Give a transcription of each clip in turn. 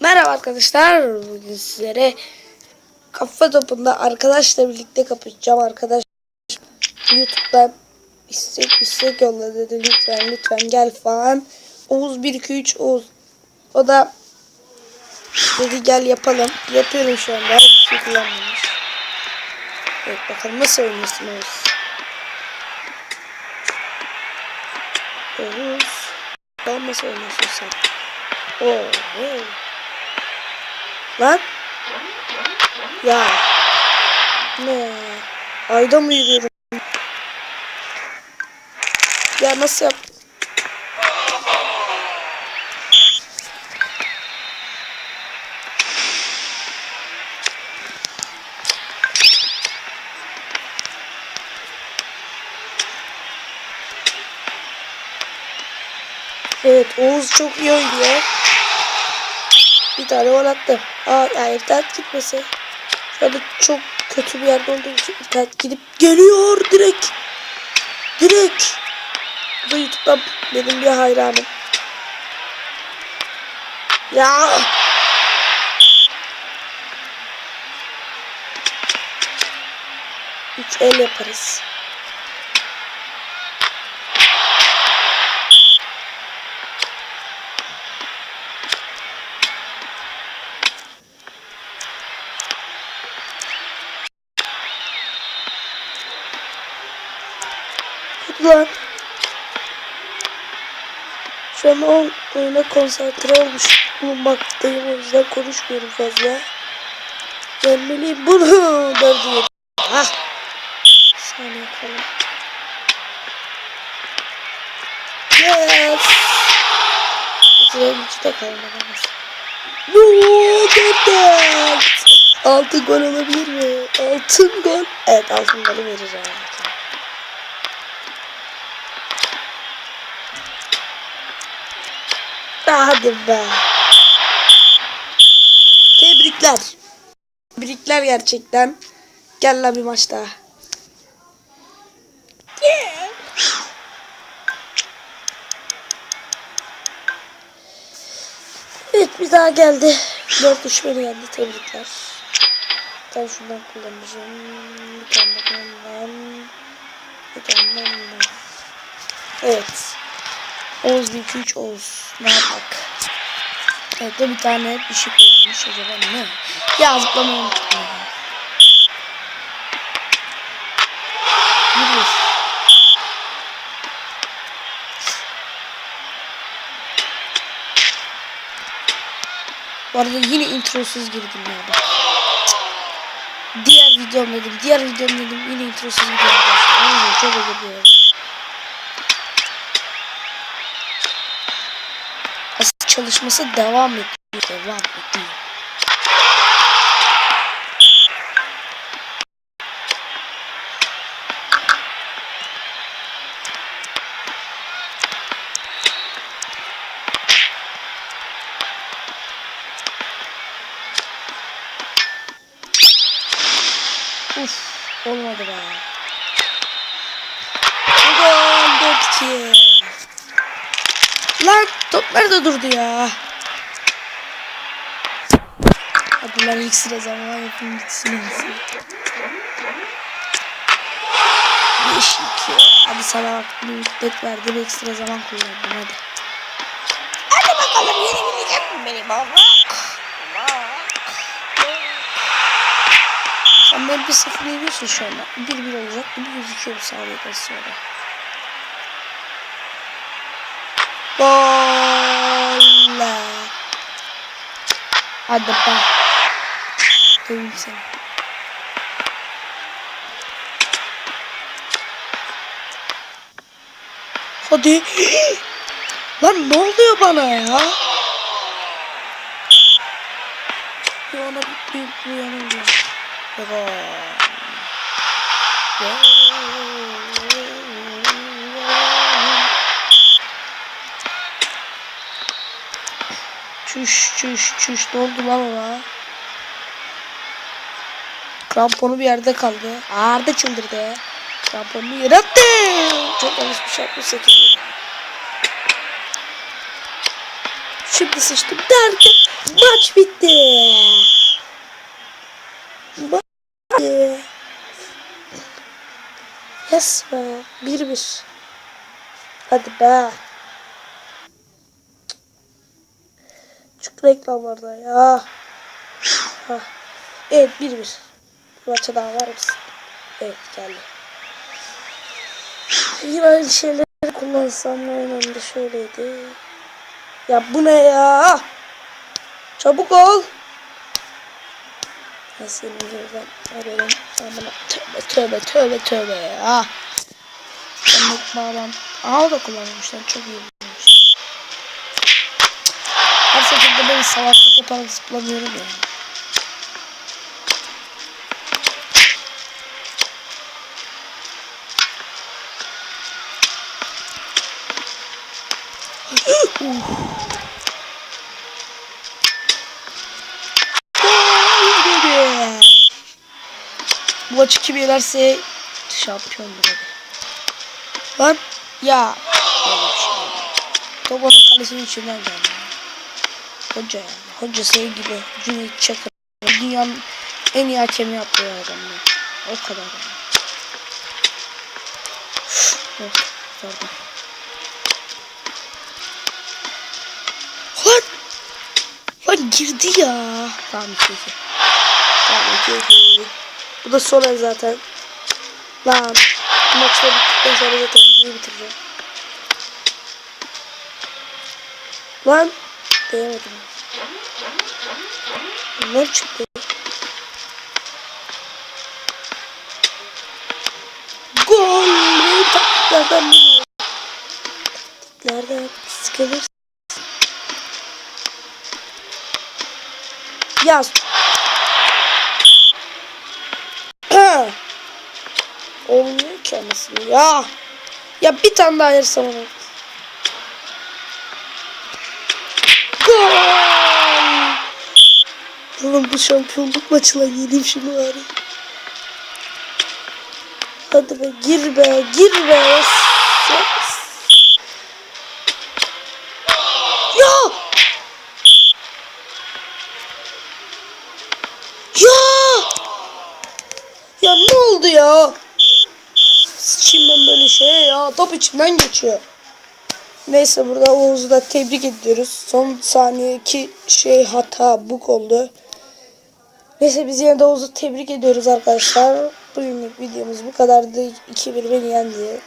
Merhaba arkadaşlar. Bugün sizlere kafa topunda arkadaşla birlikte kapışacağım arkadaş. YouTube'dan istek istek yolla dedi lütfen lütfen gel falan. Oğuz 1 2 3 Oğuz. O da dedi gel yapalım. Yapıyorum şu anda. Bir şey kullanmamış. Evet bakalım nasıl oynuyorsun Oğuz. Oğuz. Nasıl oynuyorsun sen. Oo. oo. Lan. Ya. Ne? Ayda mı yürüyorum? Ya nasıl yap? Evet Oğuz çok iyi oynuyor. Bir tane gol attı. Aa ya internet gitmesi. Şu anda çok kötü bir yerde olduğum için internet gidip geliyor direkt. Direkt. Bu da YouTube'dan benim bir hayranım. Ya. Üç el yaparız. Lan. Şu an o oyuna konsantre olmuş bulunmaktayım. O yüzden konuşmuyorum fazla. Gelmeliyim bunu. Yedi. Ah. Saniye kalın. Yes. Hiç de kalmadınız. No, dört. Altın gol olabilir mi? Altın gol. Evet altın golü vereceğim. Hadi be. Tebrikler. Tebrikler gerçekten. Gel lan bir maç daha. Yeah. Evet bir daha geldi. Dört düşmeni geldi. Tebrikler. Tane şundan kullanacağım. Bir tane. Evet. Oğuz 1 2 3 Oğuz. Ne yapak? Evet de bir tane bir şey kullanmış acaba ne? Ya zıplamayı unuttum. Bu arada yine introsuz girdim ya. Diğer videom dedim, diğer videom dedim yine introsuz. Aynen, çok özür dilerim. Çalışması devam ediyor. Devam ediyor. Uf, olmadı be. Gol 4-2. Lan top nerede durdu ya? Hadi lan ilk sıra zaman yapayım bitsin. Beş iki. Hadi sana bak bir müddet verdim ekstra zaman kullandım hadi. Hadi bakalım yenebilecek mi beni baba? Sen beni bir sıfır yeniyorsun şu anda. Bir bir olacak gibi gözüküyor bu saniyeden sonra. Gol. Hadi be. Döveyim seni. Hadi. Lan ne oluyor bana ya? Bir ona bir, bir, bir yana oluyor. Gol. Çüş çüş çüş ne oldu lan ona? Kramponu bir yerde kaldı. Arda çıldırdı. Kramponunu yere attı. Çok yanlış bir şey yapmış 8 Şimdi sıçtım derken maç bitti. Maç bitti. Yes be. 1-1. Hadi be. Reklamlarda ya. Hah. Evet 1-1. Bir maça daha var mısın? Evet geldi. Yine aynı şeyleri kullansam oyunumda şöyleydi. Ya bu ne ya? Çabuk ol. Senin yüzünden arıyorum. Sen bana tövbe tövbe tövbe tövbe ya. Bağlam. Aa o da kullanmışlar. Çok iyi böyle salaklık yaparak zıplamıyorum ya. Bu maçı kim yenerse şampiyondur hadi. Lan ya. Şey yok. Top onun kalesinin içinden geldi. Hoca yani. Hoca senin gibi Cüneyt Çakır. Dünyanın en iyi hakemi yapıyor adamlar. O kadar yani. Yok. Pardon. Lan. Lan girdi ya. Tamam 2 2. Tamam 2 2. Bu da son el zaten. Lan. Maçta bittikten sonra zaten videoyu bitireceğim. Lan. Değemedim. Bunlar çıktı. Gol! Taktiklerden biri. Taktiklerden sıkılır. Yaz. Olmuyor ki anasını ya. Ya bir tane daha yersem onu. Gol! Oğlum bu şampiyonluk maçına yeneyim şunu bari. Hadi be gir be gir be. Ya! Ya! Ya ne oldu ya? Sıçayım ben böyle şeye ya. Top içimden geçiyor. Neyse burada Oğuz'u da tebrik ediyoruz. Son saniyeki şey hata bug oldu. Neyse biz yine de Oğuz'u tebrik ediyoruz arkadaşlar. Bugünlük videomuz bu kadardı. 2-1 beni yendi.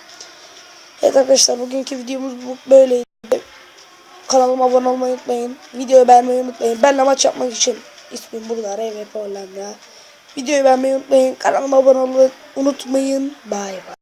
Evet arkadaşlar bugünkü videomuz bu böyleydi. Kanalıma abone olmayı unutmayın. Videoyu beğenmeyi unutmayın. Benle maç yapmak için ismim burada. RVP Hollanda. Videoyu beğenmeyi unutmayın. Kanalıma abone olmayı unutmayın. Bay bay.